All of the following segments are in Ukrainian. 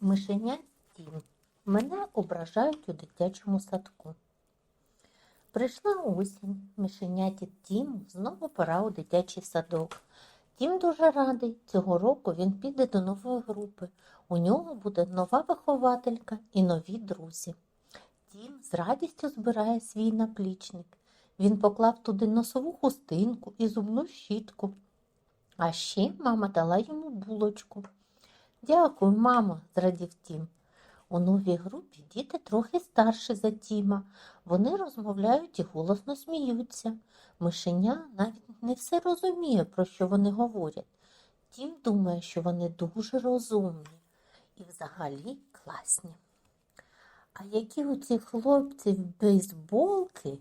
Мишеня Тім. Мене ображають у дитячому садку. Прийшла осінь, мишеняті Тім знову пора у дитячий садок. Тім дуже радий. Цього року він піде до нової групи. У нього буде нова вихователька і нові друзі. Тім з радістю збирає свій наплічник. Він поклав туди носову хустинку і зубну щітку. А ще мама дала йому булочку. Дякую, мамо, зрадів Тім. У новій групі діти трохи старші за Тіма. Вони розмовляють і голосно сміються. Мишеня навіть не все розуміє, про що вони говорять. Тім думає, що вони дуже розумні і взагалі класні. А які у цих хлопців бейсболки,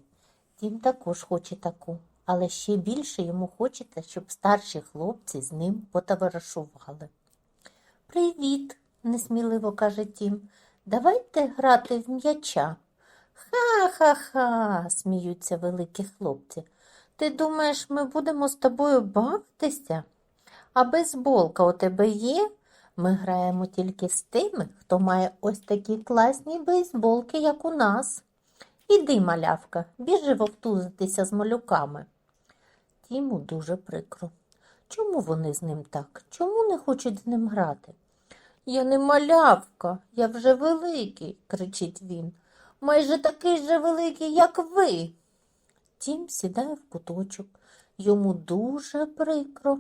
Тім також хоче таку, але ще більше йому хочеться, щоб старші хлопці з ним потоваришували. Привіт, несміливо каже Тім. Давайте грати в м'яча. Ха-ха-ха, сміються великі хлопці. Ти думаєш, ми будемо з тобою бавитися? А бейсболка у тебе є? Ми граємо тільки з тими, хто має ось такі класні бейсболки, як у нас. Іди, малявка, біжи вовтузитися з малюками. Тіму дуже прикро. Чому вони з ним так? Чому не хочуть з ним грати? Я не малявка, я вже великий, кричить він. Майже такий же великий, як ви. Тім сідає в куточок. Йому дуже прикро.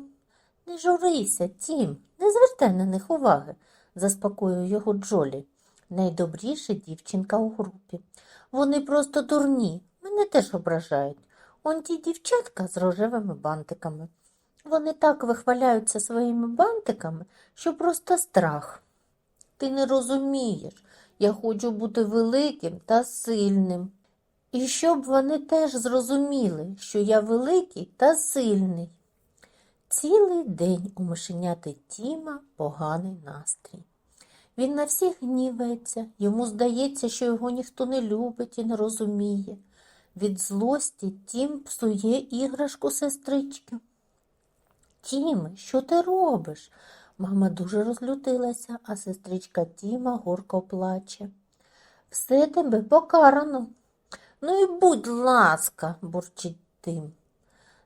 Не журися, Тім, не звертай на них уваги, заспокоює його Джолі. Найдобріша дівчинка у групі. Вони просто дурні, мене теж ображають. Он ті дівчатка з рожевими бантиками. Вони так вихваляються своїми бантиками, що просто страх. Ти не розумієш, я хочу бути великим та сильним. І щоб вони теж зрозуміли, що я великий та сильний. Цілий день у мишеняти Тіма поганий настрій. Він на всіх гнівається, йому здається, що його ніхто не любить і не розуміє. Від злості Тім псує іграшку сестрички. Тіме, що ти робиш? Мама дуже розлютилася, а сестричка Тіма горко плаче. Все тебе покарано. Ну і будь ласка, бурчить Тим.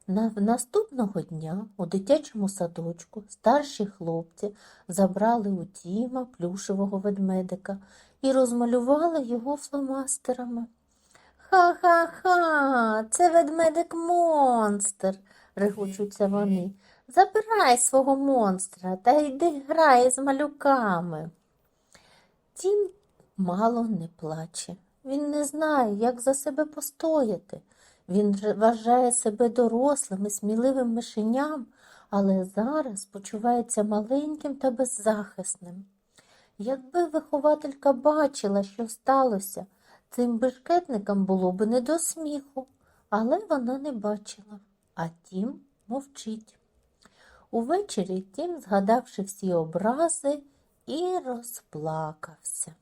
На, наступного дня у дитячому садочку старші хлопці забрали у Тіма плюшевого ведмедика і розмалювали його фломастерами. Ха-ха-ха, це ведмедик монстр, регочуться вони. Забирай свого монстра та йди грай з малюками. Тім мало не плаче. Він не знає, як за себе постояти. Він вважає себе дорослим і сміливим мишеням, але зараз почувається маленьким та беззахисним. Якби вихователька бачила, що сталося, цим бешкетникам було б не до сміху, але вона не бачила, а тім мовчить. Увечері тім, згадавши всі образи, і розплакався.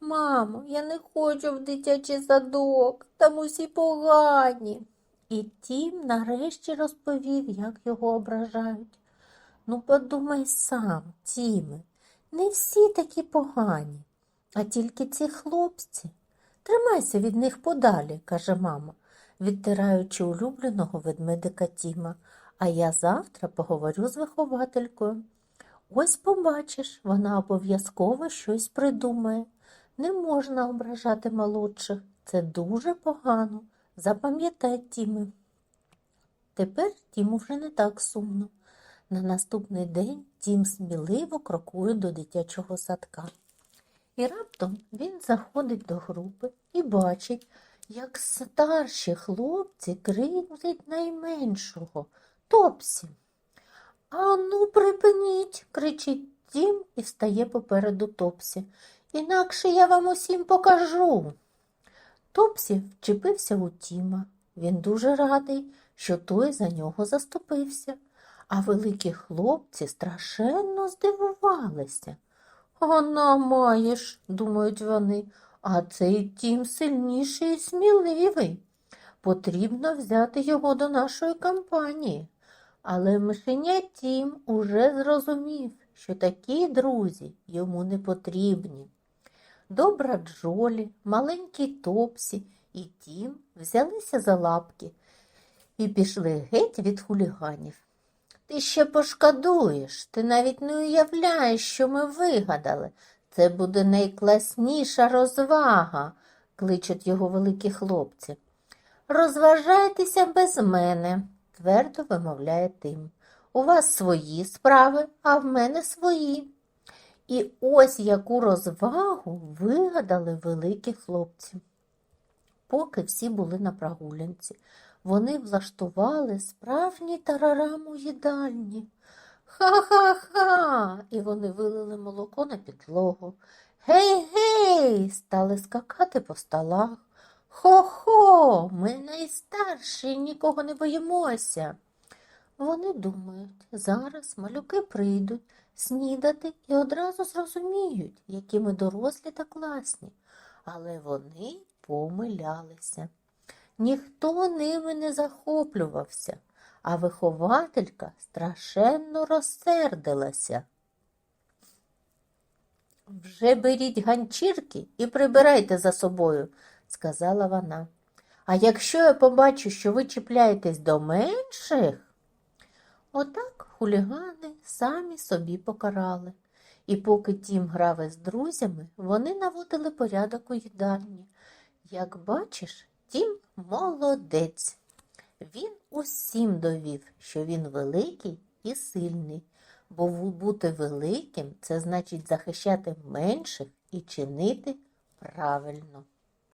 Мамо, я не хочу в дитячий садок, там усі погані. І тім нарешті розповів, як його ображають. Ну, подумай сам, Тіме, не всі такі погані, а тільки ці хлопці. Тримайся від них подалі, каже мама, відтираючи улюбленого ведмедика Тіма. А я завтра поговорю з вихователькою. Ось побачиш, вона обов'язково щось придумає. Не можна ображати молодших. Це дуже погано. Запам'ятай, Тіме. Тепер Тіму вже не так сумно. На наступний день Тім сміливо крокує до дитячого садка. І раптом він заходить до групи і бачить, як старші хлопці кричать найменшого Топсі. Ану, припиніть, кричить Тім і стає попереду Топсі. Інакше я вам усім покажу. Топсі вчепився у Тіма. Він дуже радий, що той за нього заступився, а великі хлопці страшенно здивувалися. Вона маєш, думають вони, а цей тім сильніший і сміливий. Потрібно взяти його до нашої компанії. Але мишеня Тім уже зрозумів, що такі друзі йому не потрібні. Добра Джолі, маленький Топсі і Тім взялися за лапки і пішли геть від хуліганів. Ти ще пошкодуєш, ти навіть не уявляєш, що ми вигадали. Це буде найкласніша розвага, кличуть його великі хлопці. Розважайтеся без мене, твердо вимовляє Тим. У вас свої справи, а в мене свої. І ось яку розвагу вигадали великі хлопці. Поки всі були на прогулянці, вони влаштували справжній тарарам у їдальні. Ха-ха-ха! І вони вилили молоко на підлогу. Гей, гей! Стали скакати по столах. Хо-хо! Ми найстарші, нікого не боїмося. Вони думають, зараз малюки прийдуть снідати і одразу зрозуміють, які ми дорослі та класні. Але вони помилялися. Ніхто ними не захоплювався, а вихователька страшенно розсердилася. Вже беріть ганчірки і прибирайте за собою, сказала вона. А якщо я побачу, що ви чіпляєтесь до менших, Отак хулігани самі собі покарали. І поки Тім грав із друзями, вони наводили порядок у їдальні. Як бачиш, Тім молодець. Він усім довів, що він великий і сильний, бо бути великим це значить захищати менших і чинити правильно.